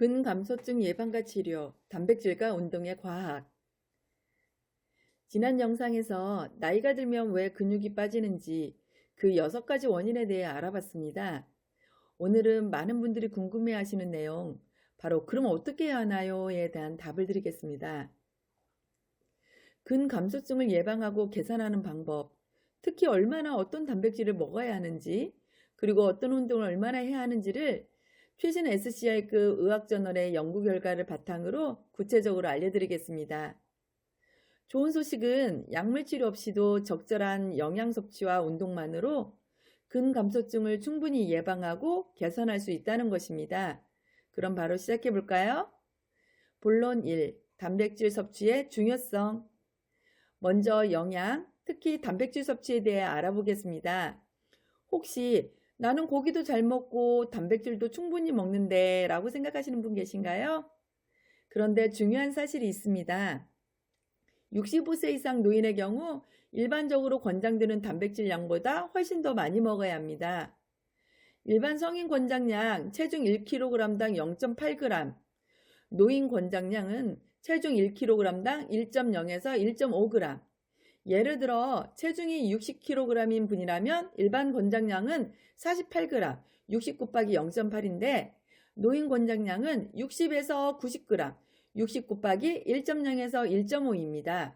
근감소증 예방과 치료, 단백질과 운동의 과학. 지난 영상에서 나이가 들면 왜 근육이 빠지는지 그 여섯 가지 원인에 대해 알아봤습니다. 오늘은 많은 분들이 궁금해 하시는 내용, 바로 그럼 어떻게 해야 하나요?에 대한 답을 드리겠습니다. 근감소증을 예방하고 개선하는 방법, 특히 얼마나 어떤 단백질을 먹어야 하는지, 그리고 어떤 운동을 얼마나 해야 하는지를 최신 SCI급 의학저널의 연구 결과를 바탕으로 구체적으로 알려드리겠습니다. 좋은 소식은 약물 치료 없이도 적절한 영양 섭취와 운동만으로 근감소증을 충분히 예방하고 개선할 수 있다는 것입니다. 그럼 바로 시작해 볼까요? 본론 1. 단백질 섭취의 중요성. 먼저 영양, 특히 단백질 섭취에 대해 알아보겠습니다. 혹시 나는 고기도 잘 먹고 단백질도 충분히 먹는데 라고 생각하시는 분 계신가요? 그런데 중요한 사실이 있습니다. 65세 이상 노인의 경우 일반적으로 권장되는 단백질 양보다 훨씬 더 많이 먹어야 합니다. 일반 성인 권장량 체중 1kg당 0.8g, 노인 권장량은 체중 1kg당 1.0에서 1.5g, 예를 들어 체중이 60kg인 분이라면 일반 권장량은 48g, 60 곱하기 0.8인데 노인 권장량은 60에서 90g, 60 곱하기 1.0에서 1.5입니다.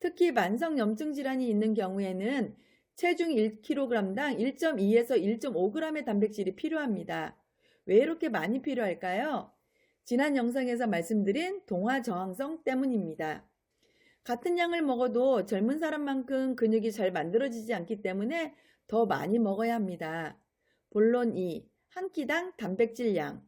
특히 만성 염증 질환이 있는 경우에는 체중 1kg당 1.2에서 1.5g의 단백질이 필요합니다. 왜 이렇게 많이 필요할까요? 지난 영상에서 말씀드린 동화 저항성 때문입니다. 같은 양을 먹어도 젊은 사람만큼 근육이 잘 만들어지지 않기 때문에 더 많이 먹어야 합니다. 본론 2. 한 끼당 단백질 양.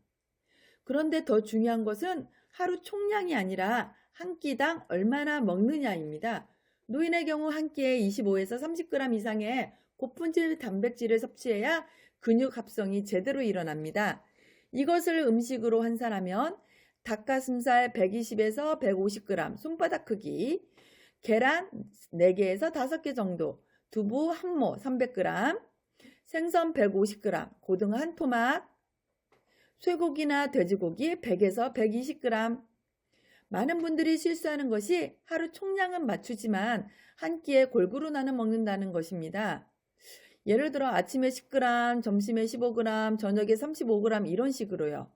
그런데 더 중요한 것은 하루 총량이 아니라 한 끼당 얼마나 먹느냐입니다. 노인의 경우 한 끼에 25에서 30g 이상의 고품질 단백질을 섭취해야 근육 합성이 제대로 일어납니다. 이것을 음식으로 환산하면 닭가슴살 120에서 150g 손바닥 크기, 계란 4개에서 5개 정도, 두부 한모 300g, 생선 150g, 고등어 한 토막, 쇠고기나 돼지고기 100에서 120g. 많은 분들이 실수하는 것이 하루 총량은 맞추지만 한 끼에 골고루 나눠 먹는다는 것입니다. 예를 들어 아침에 10g, 점심에 15g, 저녁에 35g 이런 식으로요.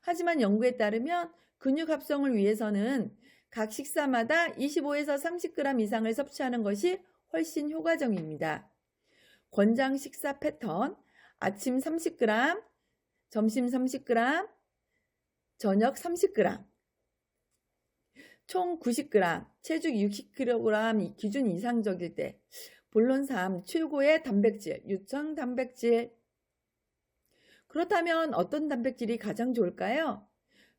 하지만 연구에 따르면 근육 합성을 위해서는 각 식사마다 25에서 30g 이상을 섭취하는 것이 훨씬 효과적입니다. 권장 식사 패턴, 아침 30g, 점심 30g, 저녁 30g, 총 90g, 체중 60kg 기준 이상적일 때, 본론 3, 최고의 단백질, 유청 단백질. 그렇다면 어떤 단백질이 가장 좋을까요?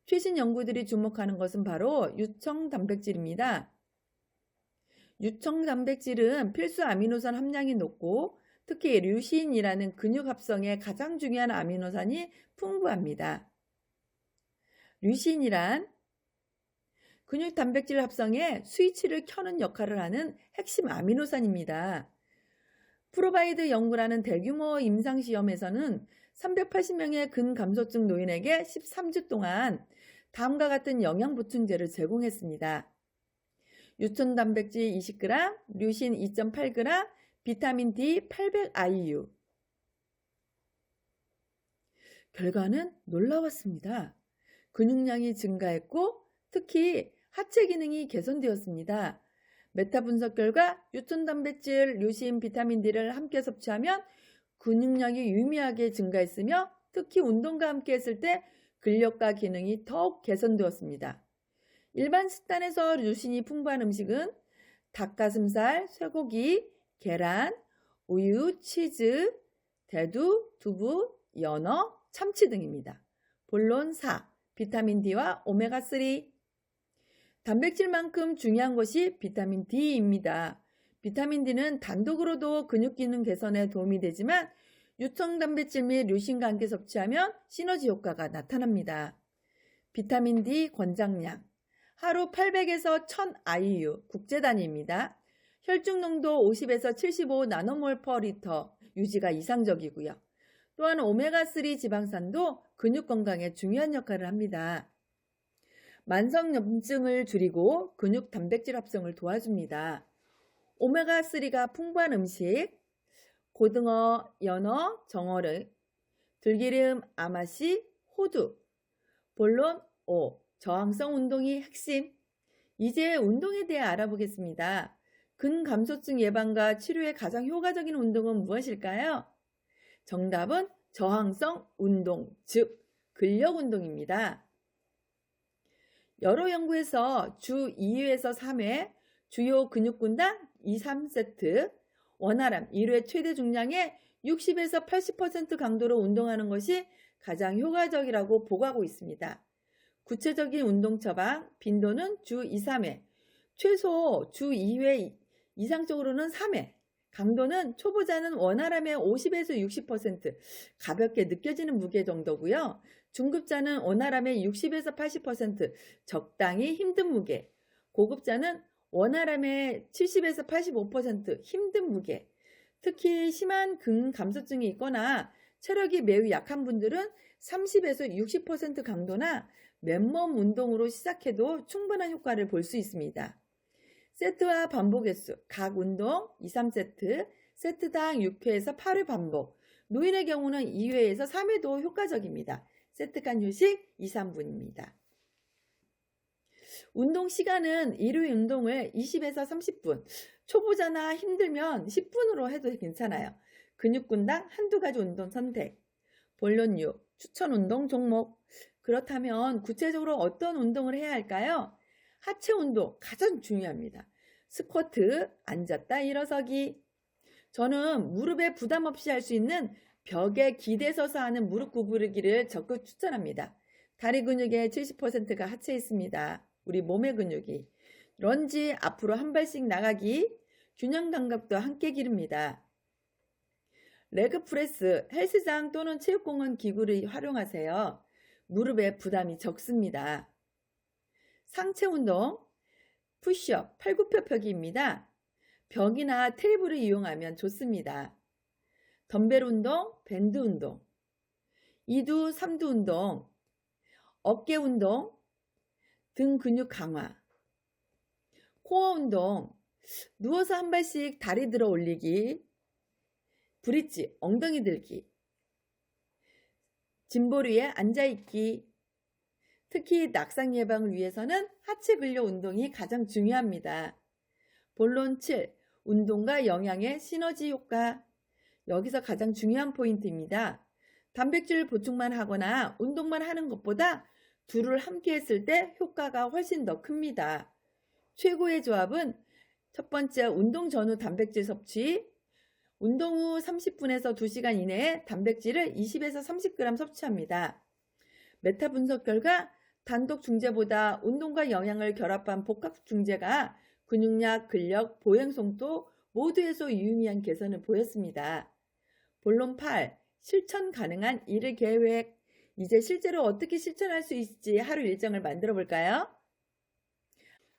최신 연구들이 주목하는 것은 바로 유청 단백질입니다. 유청 단백질은 필수 아미노산 함량이 높고 특히 류신이라는 근육 합성에 가장 중요한 아미노산이 풍부합니다. 류신이란 근육 단백질 합성에 스위치를 켜는 역할을 하는 핵심 아미노산입니다. 프로바이드 연구라는 대규모 임상시험에서는 380명의 근감소증 노인에게 13주 동안 다음과 같은 영양 보충제를 제공했습니다. 유천 단백질 20g, 류신 2.8g, 비타민 D 800IU. 결과는 놀라웠습니다. 근육량이 증가했고 특히 하체 기능이 개선되었습니다. 메타 분석 결과 유천 단백질, 류신, 비타민 D를 함께 섭취하면 근육량이 유의미하게 증가했으며 특히 운동과 함께 했을 때 근력과 기능이 더욱 개선되었습니다. 일반 식단에서 류신이 풍부한 음식은 닭가슴살, 쇠고기, 계란, 우유, 치즈, 대두, 두부, 연어, 참치 등입니다. 본론 4. 비타민 D와 오메가3 단백질만큼 중요한 것이 비타민 D입니다. 비타민 D는 단독으로도 근육 기능 개선에 도움이 되지만 유청 단백질 및 류신과 함께 섭취하면 시너지 효과가 나타납니다. 비타민 D 권장량 하루 800에서 1000 IU 국제 단위입니다. 혈중 농도 50에서 75 나노몰 퍼 리터 유지가 이상적이고요. 또한 오메가3 지방산도 근육 건강에 중요한 역할을 합니다. 만성 염증을 줄이고 근육 단백질 합성을 도와줍니다. 오메가3가 풍부한 음식, 고등어, 연어, 정어를, 들기름, 아마씨, 호두, 본론, 오, 저항성 운동이 핵심. 이제 운동에 대해 알아보겠습니다. 근감소증 예방과 치료에 가장 효과적인 운동은 무엇일까요? 정답은 저항성 운동, 즉 근력 운동입니다. 여러 연구에서 주 2회에서 3회 주요 근육군당 2, 3세트 원활함 1회 최대 중량의 60에서 80% 강도로 운동하는 것이 가장 효과적이라고 보고하고 있습니다. 구체적인 운동 처방 빈도는 주 2, 3회, 최소 주 2회 이상적으로는 3회, 강도는 초보자는 원활함의 50에서 60% 가볍게 느껴지는 무게 정도고요. 중급자는 원활함의 60에서 80% 적당히 힘든 무게, 고급자는 원활함의 70에서 85% 힘든 무게, 특히 심한 근 감소증이 있거나 체력이 매우 약한 분들은 30에서 60% 강도나 맨몸 운동으로 시작해도 충분한 효과를 볼 수 있습니다. 세트와 반복 횟수, 각 운동 2, 3세트, 세트당 6회에서 8회 반복, 노인의 경우는 2회에서 3회도 효과적입니다. 세트 간 휴식 2, 3분입니다. 운동 시간은 일요일 운동을 20에서 30분, 초보자나 힘들면 10분으로 해도 괜찮아요. 근육군당 한두 가지 운동 선택, 본론류, 추천 운동 종목. 그렇다면 구체적으로 어떤 운동을 해야 할까요? 하체 운동 가장 중요합니다. 스쿼트, 앉았다 일어서기. 저는 무릎에 부담 없이 할 수 있는 벽에 기대서서 하는 무릎 구부르기를 적극 추천합니다. 다리 근육의 70%가 하체에 있습니다. 우리 몸의 근육이. 런지 앞으로 한 발씩 나가기, 균형 감각도 함께 기릅니다. 레그 프레스, 헬스장 또는 체육공원 기구를 활용하세요. 무릎에 부담이 적습니다. 상체 운동, 푸시업, 팔굽혀펴기입니다. 벽이나 테이블을 이용하면 좋습니다. 덤벨 운동, 밴드 운동, 이두, 삼두 운동, 어깨 운동, 등 근육 강화, 코어 운동, 누워서 한 발씩 다리 들어 올리기, 브릿지, 엉덩이 들기, 짐볼 위에 앉아있기, 특히 낙상 예방을 위해서는 하체 근력 운동이 가장 중요합니다. 본론 7. 운동과 영양의 시너지 효과. 여기서 가장 중요한 포인트입니다. 단백질 보충만 하거나 운동만 하는 것보다 둘을 함께 했을 때 효과가 훨씬 더 큽니다. 최고의 조합은 첫 번째 운동 전후 단백질 섭취, 운동 후 30분에서 2시간 이내에 단백질을 20에서 30g 섭취합니다. 메타 분석 결과 단독 중재보다 운동과 영양을 결합한 복합 중재가 근육량, 근력, 보행성도 모두 에서 유의미한 개선을 보였습니다. 본론 8. 실천 가능한 일 계획. 이제 실제로 어떻게 실천할 수 있을지 하루 일정을 만들어 볼까요?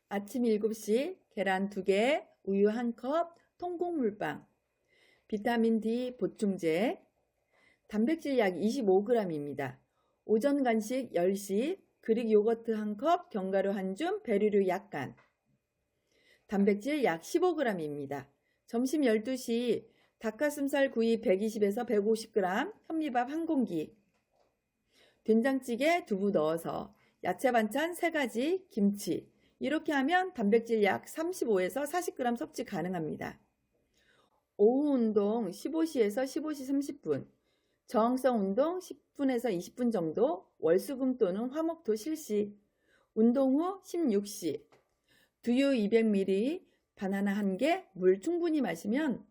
아침 7시 계란 2개, 우유 1컵, 통곡 물빵, 비타민 D 보충제, 단백질 약 25g입니다. 오전 간식 10시, 그릭 요거트 1컵, 견과류 1줌, 베리류 약간. 단백질 약 15g입니다. 점심 12시 닭가슴살 구이 120에서 150g, 현미밥 1공기, 된장찌개 두부 넣어서 야채 반찬 3가지, 김치. 이렇게 하면 단백질 약 35에서 40g 섭취 가능합니다. 오후 운동 15시에서 15시 30분, 저항성 운동 10분에서 20분 정도, 월수금 또는 화목토 실시, 운동 후 16시, 두유 200ml, 바나나 1개, 물 충분히 마시면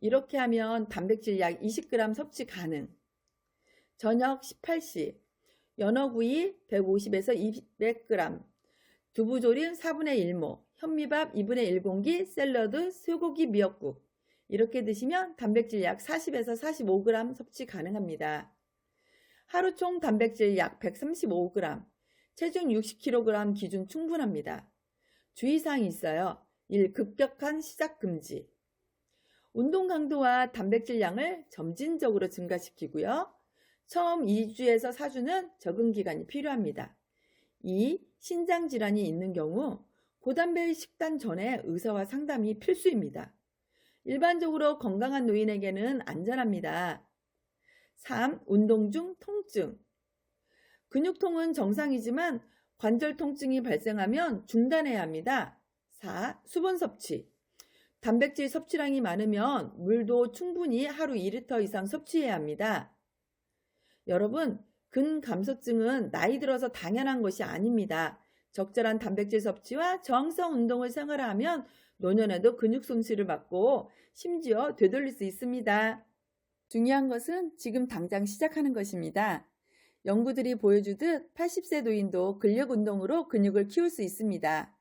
이렇게 하면 단백질 약 20g 섭취 가능. 저녁 18시, 연어구이 150에서 200g, 두부조림 4분의 1모, 현미밥 2분의 1공기, 샐러드, 쇠고기 미역국. 이렇게 드시면 단백질 약 40에서 45g 섭취 가능합니다. 하루 총 단백질 약 135g, 체중 60kg 기준 충분합니다. 주의사항이 있어요. 1. 급격한 시작 금지. 운동 강도와 단백질 양을 점진적으로 증가시키고요. 처음 2주에서 4주는 적응 기간이 필요합니다. 2. 신장 질환이 있는 경우 고단백 식단 전에 의사와 상담이 필수입니다. 일반적으로 건강한 노인에게는 안전합니다. 3. 운동 중 통증. 근육통은 정상이지만 관절 통증이 발생하면 중단해야 합니다. 4. 수분 섭취. 단백질 섭취량이 많으면 물도 충분히 하루 2리터 이상 섭취해야 합니다. 여러분, 근감소증은 나이 들어서 당연한 것이 아닙니다. 적절한 단백질 섭취와 정성 운동을 생활하면 노년에도 근육 손실을 받고 심지어 되돌릴 수 있습니다. 중요한 것은 지금 당장 시작하는 것입니다. 연구들이 보여주듯 80세 노인도 근력 운동으로 근육을 키울 수 있습니다.